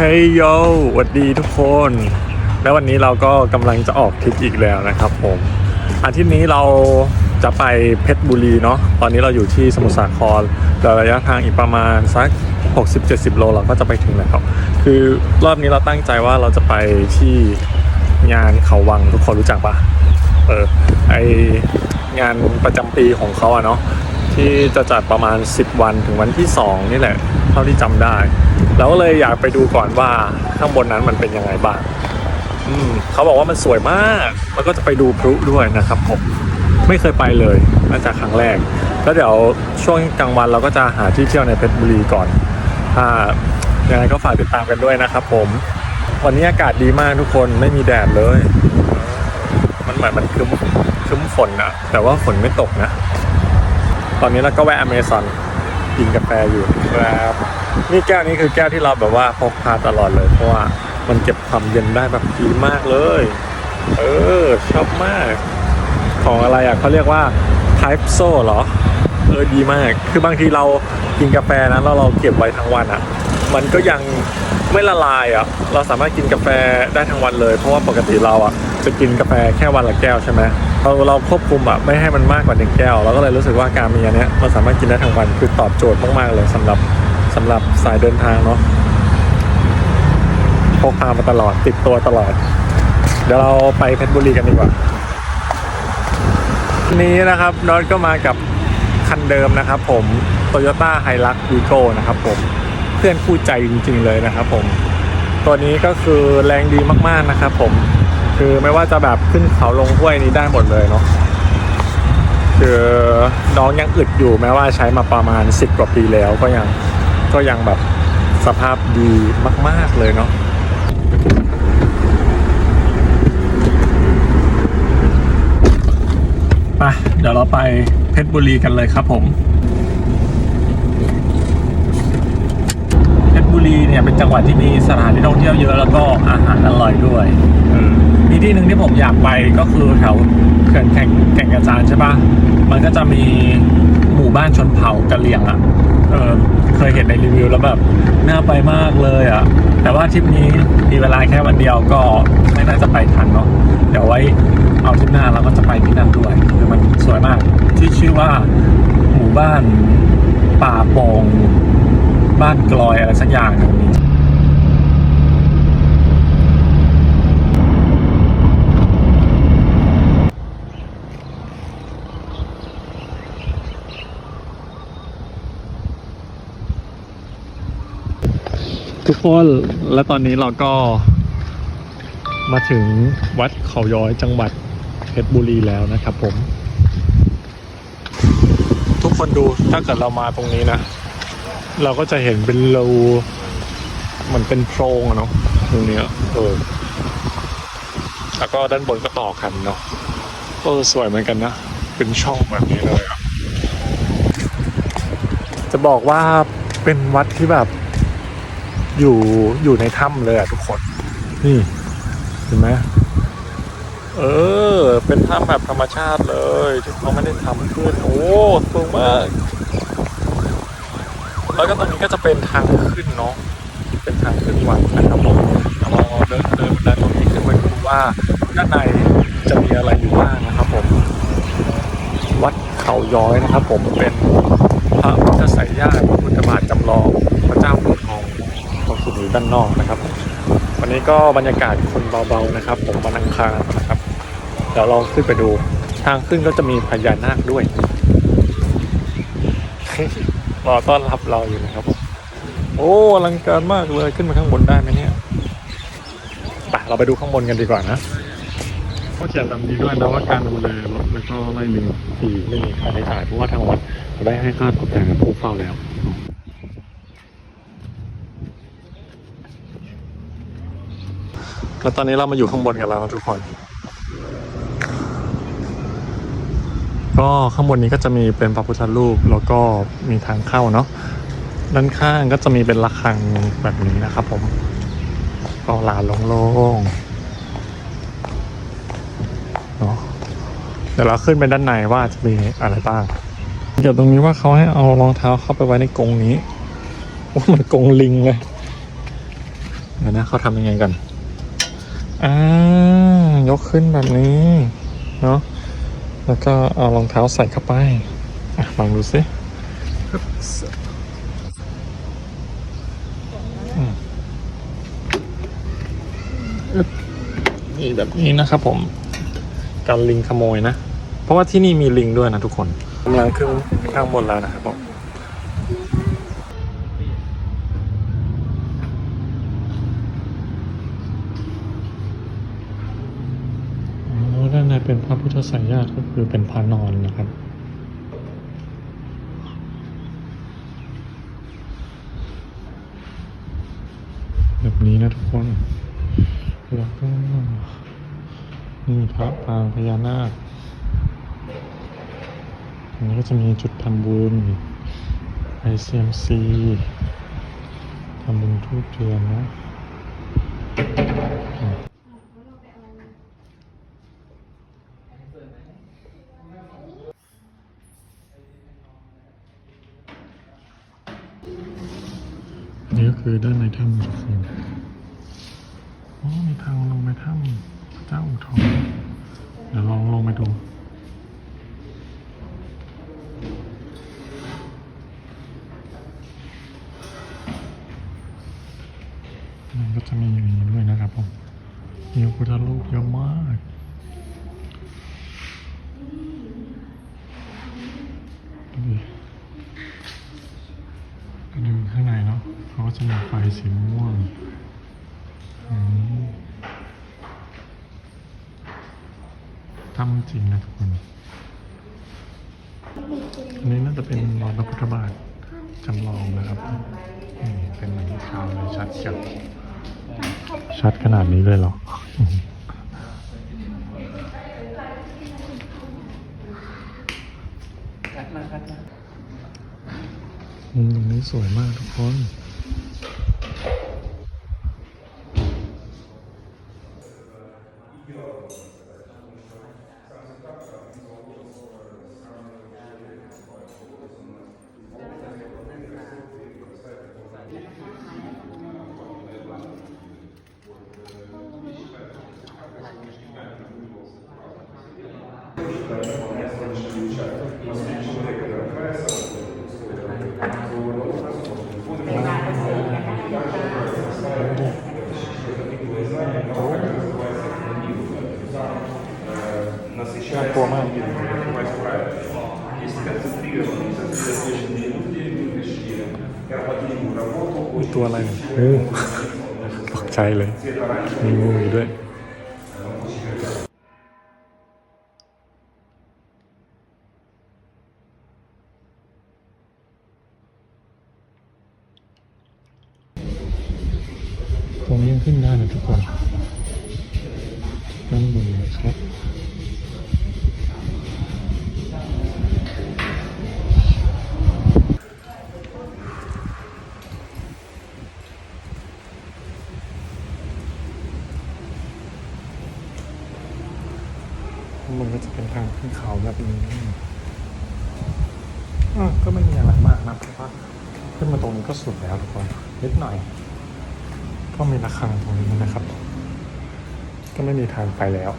เฮ้ยโยสวัสดีทุกคน แล้ววันนี้เราก็กำลังจะออกทริปอีกแล้วนะครับผมอาทิตย์นี้เราจะไปเพชรบุรีเนาะตอนนี้เราอยู่ที่สมุทรสาครแต่ระยะทางอีกประมาณสัก 60-70 โลเราก็จะไปถึงแล้วคือรอบนี้เราตั้งใจว่าเราจะไปที่งานเขาวังทุกคนรู้จักปะเออไองานประจำปีของเขาอะเนาะ ที่จะจัดประมาณ 10 วันถึงวันที่ 2 นี่แหละ เท่าที่จำได้ แล้วก็เลยอยากไปดูก่อนว่าข้างบนนั้นมันเป็นยังไงบ้างเขาบอกว่ามันสวยมาก แล้วก็จะไปดูพลุด้วยนะครับผมไม่เคยไปเลยน่าจะครั้งแรก แล้วเดี๋ยวช่วงกลางวันเราก็จะหาที่เที่ยวในเพชรบุรีก่อนถ้ายังไงก็ฝากติดตามกันด้วยนะครับผมวันนี้อากาศดีมากทุกคนไม่มีแดดเลย มันเหมือนมันคึ้มคึ้มฝนนะแต่ว่าฝนไม่ตกนะ ตอนนี้เราก็แวะอเมซอนกินกาแฟอยู่ครับนี่แก้วนี้คือแก้วที่เราแบบว่าพกพาตลอดเลย เพราะว่ามันเก็บความเย็นได้แบบดีมากเลย เออชอบมาก ของอะไรอะเขาเรียกว่า Type s o เหรอ เออดีมาก คือบางทีเรากินกาแฟนะแล้วเราเก็บไว้ทั้งวันอะ มันก็ยังไม่ละลายอะ เราสามารถกินกาแฟได้ทั้งวันเลย เพราะว่าปกติเราอะจะกินกาแฟแค่วันละแก้วใช่ไหม เราเราควบคุมอะไม่ให้มันมากกว่าหนึ่งแก้วเราก็เลยรู้สึกว่าการมีอันเนี้ยมันสามารถกินได้ทั้งวันคือตอบโจทย์มากๆเลยสำหรับสำหรับสายเดินทางเนาะพกพามาตลอดติดตัวตลอด เดี๋ยวเราไปเพชรบุรีกันดีกว่านี้นะครับน็อตก็มากับคันเดิมนะครับผม Toyota h i l u x v i g o นะครับผมเพื่อนคู่ใจจริงๆเลยนะครับผม ตัวนี้ก็คือแรงดีมากๆนะครับผม คือไม่ว่าจะแบบขึ้นเขาลงห้วยนี้ได้หมดเลยเนาะคือน้องยังอึดอยู่แม้ว่าใช้มาประมาณ 10 กว่าปีแล้วก็ยังก็ยังแบบสภาพดีมาก ๆเลยเนาะไปเดี๋ยวเราไปเพชรบุรีกันเลยครับผม เพชรบุรีเนี่ยเป็นจังหวัดที่มีสถานที่ท่องเที่ยวเยอะแล้วก็อาหารอร่อยด้วยเออ มีที่หนึ่งที่ผมอยากไปก็คือแถวเขื่อนแก่งแก่งกระจานใช่ปะมันก็จะมีหมู่บ้านชนเผ่ากะเหรี่ยงอะ่ะเออเคยเห็นในรีวิวแล้วแบบน่าไปมากเลยอะ่ะ แต่ว่าทริปนี้มีเวลาแค่วันเดียวก็ไม่น่าจะไปทันเนาะเดี๋ยวไว้เอาทริปหน้าเราก็จะไปที่นั่นด้วยคือมันสวยมากที่ชื่อว่าหมู่บ้านป่าโป่งบ้านกลอยอะไรสักอย่างนึ่ง คน และตอนนี้เราก็มาถึงวัดเขาย้อยจังหวัดเพชรบุรีแล้วนะครับผม ทุกคนดูถ้าเกิดเรามาตรงนี้นะ เราก็จะเห็นเป็นรูเหมือนเป็นโพรงอะเนาะตรงนี้เออแล้วก็ด้านบนก็ต่อกันเนาะเออสวยเหมือนกันนะ เป็นช่องแบบนี้เลยอะจะบอกว่าเป็นวัดที่แบบ อยู่อยู่ในถ้ำเลยอะทุกคน นี่เห็นไหมเออ เป็นถ้ำแบบธรรมชาติเลยที่เขาไม่ได้ทำขึ้นโอ้สูงมาก แล้วก็ตรงนี้ก็จะเป็นทางขึ้นเนาะเป็นทางขึ้นวัดนะครับผมเราเดินเดินบันไดตรงนี้ขึ้นไปดูว่าด้านในจะมีอะไรอยู่บ้างนะครับผม วัดเขาย้อยนะครับ ผมเป็นพระพุทธไสยญาติพระพุทธบาทจำลองพระเจ้าโพธิ์ทองู่ด้านนอกนะครับ วันนี้ก็บรรยากาศคนเบาๆนะครับ ผมวันอังคารนะครับเดี๋ยวเราขึ้นไปดูทางขึ้นก็จะมีพญานาคด้วยรอต้อนรับเราอยู่นะครับผมโอ้อลังการมากเลยขึ้นไปข้างบนได้ไหมเนี่ยไปเราไปดูข้างบนกันดีกว่านะก็เขียนแบบนี้ด้วยนะว่าการดูแลรถแล้วก็ไล่ลิงฟรีไม่มีค่าใช้จ่ายเพราะว่าทางวัดได้ให้ค่าตอบแทนกับผู้เฝ้าแล้ว แล้วตอนนี้เรามาอยู่ข้างบนกันแล้วทุกคน ก็ข้างบนนี้ก็จะมีเป็นพระพุทธรูปแล้วก็มีทางเข้าเนาะด้านข้างก็จะมีเป็นระฆังแบบนี้นะครับผมก็ลานโล่งๆเนาะเดี๋ยวเราขึ้นไปด้านในว่าจะมีอะไรบ้างเกี่ยวตรงนี้ว่าเขาให้เอารองเท้าเข้าไปไว้ในกรงนี้ว่ามันกรงลิงเลยเดี๋ยวนะเขาทำยังไงกัน อ่ายกขึ้นแบบนี้เนาะแล้วก็เอารองเท้าใส่เข้าไปอะลองดูสินี่แบบนี้นะครับผมการลิงขโมยนะ เพราะว่าที่นี่มีลิงด้วยนะทุกคนกำลังขึ้นข้างบนแล้วนะครับผม อ๋อด้านในเป็น พุทธสายญาก็คือเป็นพระนอนนะครับ แบบนี้นะทุกคน แล้วก็นี่พระปางพญานาคอันนี้ก็จะมีจุดทำบุญไอเซียมซีทำบุญทุกเดือนนะ นี่ก็คือ ด้านในถ้ำทุกคนอ๋อมีทางลงไปถ้ำพระเจ้าอู่ทองเดี๋ยวลองลงไปดูมันก็จะมีอย่างนี้ด้วยนะครับผมมีพุทธรูปเยอะมากดูดิข้างใน เขาจะมีไฟสีม่วงทำจริงนะทุกคน อันนี้น่าจะเป็นรอยพระพุทธบาทจำลองนะครับนี่เป็นเหมือนขาวเลยชัดเจนชัดขนาดนี้เลยเหรอมุมตรงนี้สวยมากทุกคน น่ากลัวมากมีตัวอะไรเนี่ยโอ้ตกใจเลยมีงูอยู่ด้วย รงนี้ยังขึ้นได้นะทุกคนด้านบนนะครับมันก็จะเป็นทางขึ้นเขาแบบนี้อะก็ไม่มีอะไรมากนะเพราะว่าขึ้นมาตรงนี้ก็สุดแล้วทุกคนนิดหน่อย ก็มีระฆังตรงนี้นะครับ ก็ไม่มีทางไปแล้ว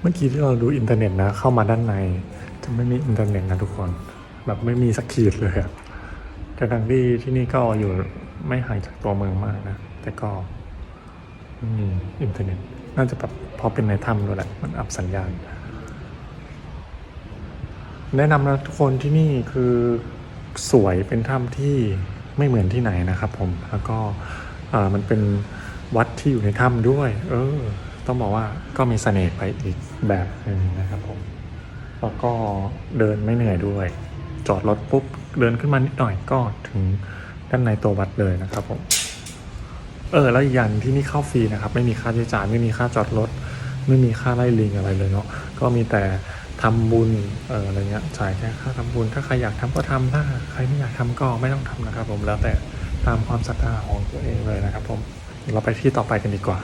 เมื่อกี้ที่เราดูอินเทอร์เน็ตนะ เข้ามาด้านใน จะไม่มีอินเทอร์เน็ตนะทุกคน แบบไม่มีสักขีดเลยอะแต่ทางที่ที่นี่ก็อยู่ไม่ห่างจากตัวเมืองมากนะ แต่ก็ มีอินเทอร์เน็ต น่าจะแบบเพราะเป็นในถ้ำด้วยแหละ มันอับสัญญาณ แนะนำนะทุกคนที่นี่คือสวยเป็นถ้ำที่ไม่เหมือนที่ไหนนะครับผม แล้วก็มันเป็นวัดที่อยู่ในถ้ำด้วย เออ ต้องบอกว่าก็มีเสน่ห์ไปอีกแบบหนึ่งนะครับผม แล้วก็เดินไม่เหนื่อยด้วย จอดรถปุ๊บ เดินขึ้นมานิดหน่อยก็ถึงด้านในตัววัดเลยนะครับผม เออแล้วอีกอย่างที่นี่เข้าฟรีนะครับ ไม่มีค่าใช้จ่ายไม่มีค่าจอดรถ ไม่มีค่าไล่ลิงอะไรเลยเนาะก็มีแต่ทำบุญเอออะไรเงี้ยจ่ายแค่ค่าทำบุญ ถ้าใครอยากทำก็ทำถ้าใครไม่อยากทำก็ไม่ต้องทำนะครับ ผมแล้วแต่ตามความศรัทธาของตัวเองเลยนะครับ ผมเราไปที่ต่อไปกันดีกว่า